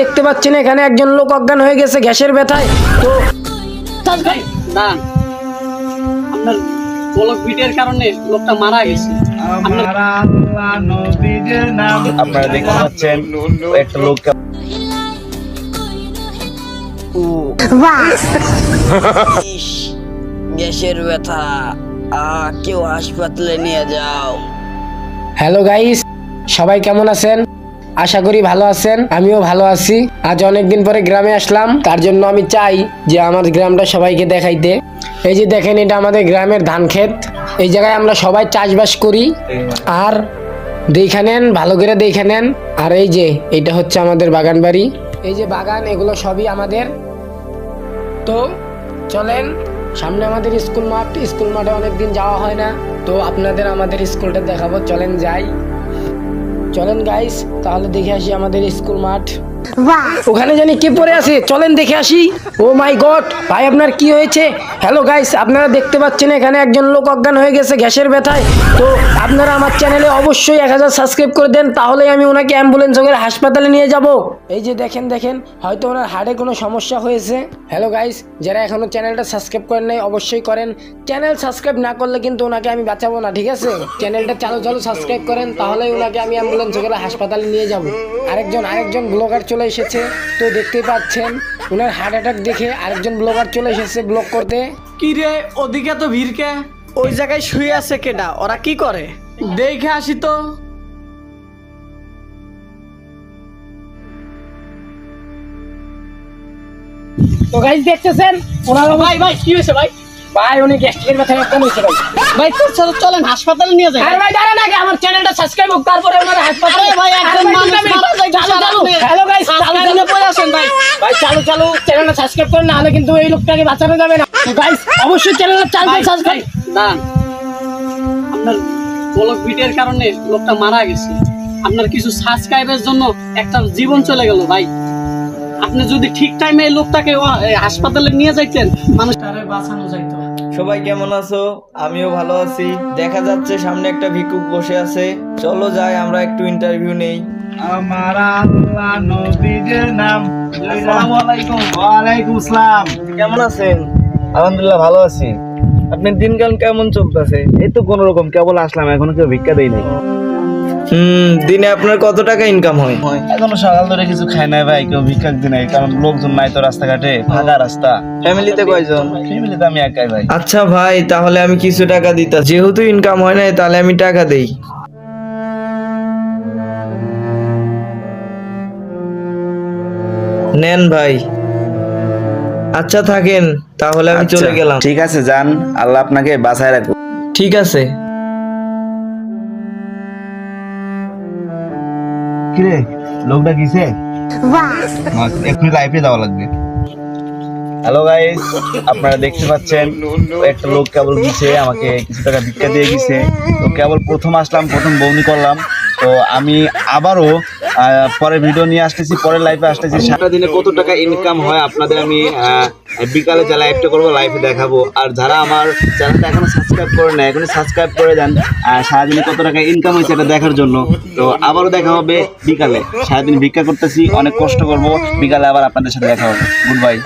দেখতে পাচ্ছেন এখানে একজন লোক অজ্ঞান হয়ে গেছে গ্যাসের ব্যথায়। তো না। আপনার বলক বিটের কারণে লোকটা মারা গেছে। আপনারা দেখতে পাচ্ছেন একটা লোক গ্যাসের ব্যথা। আ কেউ হাসপাতালে নিয়ে যাও। হ্যালো গাইস সবাই কেমন আছেন? আশা করি ভালো আছেন, আমিও ভালো আছি। আজ অনেকদিন পরে গ্রামে আসলাম, তার জন্য আমি চাই যে আমার গ্রামটা সবাইকে দেখাইতে। এই যে দেখেন, এটা আমাদের গ্রামের ধান ক্ষেত। এই জায়গায় আমরা সবাই চাষবাস করি। আর দেখে নেন, ভালো করে দেখে নেন। আর এই যে, এটা হচ্ছে আমাদের বাগান বাড়ি। এই যে বাগান, এগুলো সবই আমাদের। তো চলেন, সামনে আমাদের স্কুল মাঠ। স্কুল মাঠে অনেকদিন যাওয়া হয় না। তো আপনাদের আমাদের স্কুলটা দেখাবো। চলেন যাই। চলেন গাইস তাহলে দেখে আসি আমাদের স্কুল মাঠ। ওখানে জানি কে পরে আছে? চলেন দেখে আসি। ও মাই গড, ভাই, আপনার কি হয়েছে? হ্যালো গাইস আপনারা দেখতে পাচ্ছেন এখানে একজন লোক অজ্ঞান হয়ে গেছে গ্যাসের ব্যথায়। তো আপনারা আমার চ্যানেলে অবশ্যই এক হাজার সাবস্ক্রাইব করে দেন, তাহলে আমি ওনাকে অ্যাম্বুলেন্স করে হাসপাতালে নিয়ে যাব। এই যে দেখেন দেখেন, হয়তো ওনার হার্টে কোনো সমস্যা হয়েছে। হ্যালো গাইস যারা এখনও চ্যানেলটা সাবস্ক্রাইব করেন নাই, অবশ্যই করেন। চ্যানেল সাবস্ক্রাইব না করলে কিন্তু ওনাকে আমি বাঁচাবো না, ঠিক আছে? চ্যানেলটা চালু চালু সাবস্ক্রাইব করেন তাহলে ওনাকে আমি অ্যাম্বুলেন্স করে হাসপাতালে নিয়ে যাব। আরেকজন আরেকজন ব্লগার চলে এসেছে। তো দেখতেই পাচ্ছেন ওনার হার্ট অ্যাটাক দেখে আরেকজন ব্লগার চলে এসেছে ব্লগ করতে। কি রে ওদিকে তো ভিড়কে ওই জায়গায় শুয়ে আছে কেডা? ওরা কি করে? দেখে আসি তো। তো গাইস দেখতেছেন ওনার ভাই ভাই কি হয়েছে ভাই? ভাই উনি গ্যাস্ট্রিকের ব্যথায় হয়েছে ভাই। ভাই তোর সাথে চলেন হাসপাতালে নিয়ে যাই। আরে ভাই দাঁড়ান আগে আমার চ্যানেলটা সাবস্ক্রাইব হোক তারপরে ওনার হাসপাতালে আরে ভাই, একজন মানুষ মারা যায়, চালু চালু হ্যালো গাইস চালু। চালু পড়ে আছেন ভাই। ভাই চালু চালু চ্যানেলটা সাবস্ক্রাইব করেন না হলে কিন্তু এই লোকটাকে বাঁচানো যাবে না। গাইস অবশ্যই চ্যানেলটা চালু সাবস্ক্রাইব না। আপনার বলক কারণে লোকটা মারা গেছে। আপনার কিছু সাবস্ক্রাইবের জন্য একটা জীবন চলে গেল ভাই। আপনি যদি ঠিক টাইমে লোকটাকে হাসপাতালে নিয়ে যাইতেন মানুষটারে বাঁচানো যাইতো। সবাই কেমন আছো? আমিও ভালো আছি। দেখা যাচ্ছে সামনে একটা ভিক্ষুক বসে আছে। চলো যাই আমরা একটু ইন্টারভিউ নেই। আমার আল্লাহ নবীজের নাম। আসসালামু আলাইকুম ওয়ালাইকুম আসসালাম। কেমন আছেন? আলহামদুলিল্লাহ ভালো আছি। আপনার দিনকাল কেমন চলতেছে? এই তো কোন রকম কেবল আসলাম এখনও কেউ ভিক্ষা দেয়নি নাই। হুম দিনে আপনার কত টাকা ইনকাম হয়? এখনও সকাল ধরে কিছু খায় ভাই কেউ ভিক্ষা কারণ লোকজন নাই তো রাস্তাঘাটে ফাঁকা রাস্তা। ফ্যামিলিতে কয়জন? ফ্যামিলিতে আমি একাই ভাই। আচ্ছা ভাই তাহলে আমি কিছু টাকা দিতাম। যেহেতু ইনকাম হয় না তাহলে আমি টাকা দেই। নেন ভাই। আচ্ছা থাকেন। তাহলে আমি চলে আচ্ছা, গেলাম। ঠিক আছে যান। আল্লাহ আপনাকে বাঁচায় রাখুন ঠিক আছে। কিরে? লোকটা কিসে? একটু লাইফে যাওয়া লাগবে। হ্যালো গাইস আপনারা দেখতে পাচ্ছেন একটা লোক কেবল গিয়েছে আমাকে কিছু টাকা ভিক্ষা দিয়ে গেছে। তো কেবল প্রথম আসলাম প্রথম বৌনি করলাম। তো আমি আবারও পরে ভিডিও নিয়ে আসতেছি, পরের লাইফে আসতেছি। সারা দিনে কত টাকা ইনকাম হয় আপনাদের আমি বিকালে যা লাইভটা করব লাইভে দেখাবো। আর যারা আমার চ্যানেলটা এখনও সাবস্ক্রাইব করে না এখন সাবস্ক্রাইব করে দেন। সারাদিনে কত টাকা ইনকাম হয়েছে এটা দেখার জন্য। তো আবারও দেখা হবে বিকালে। সারাদিন ভিক্ষা করতেছি, অনেক কষ্ট করব। বিকালে আবার আপনাদের সাথে দেখা হবে। Good bye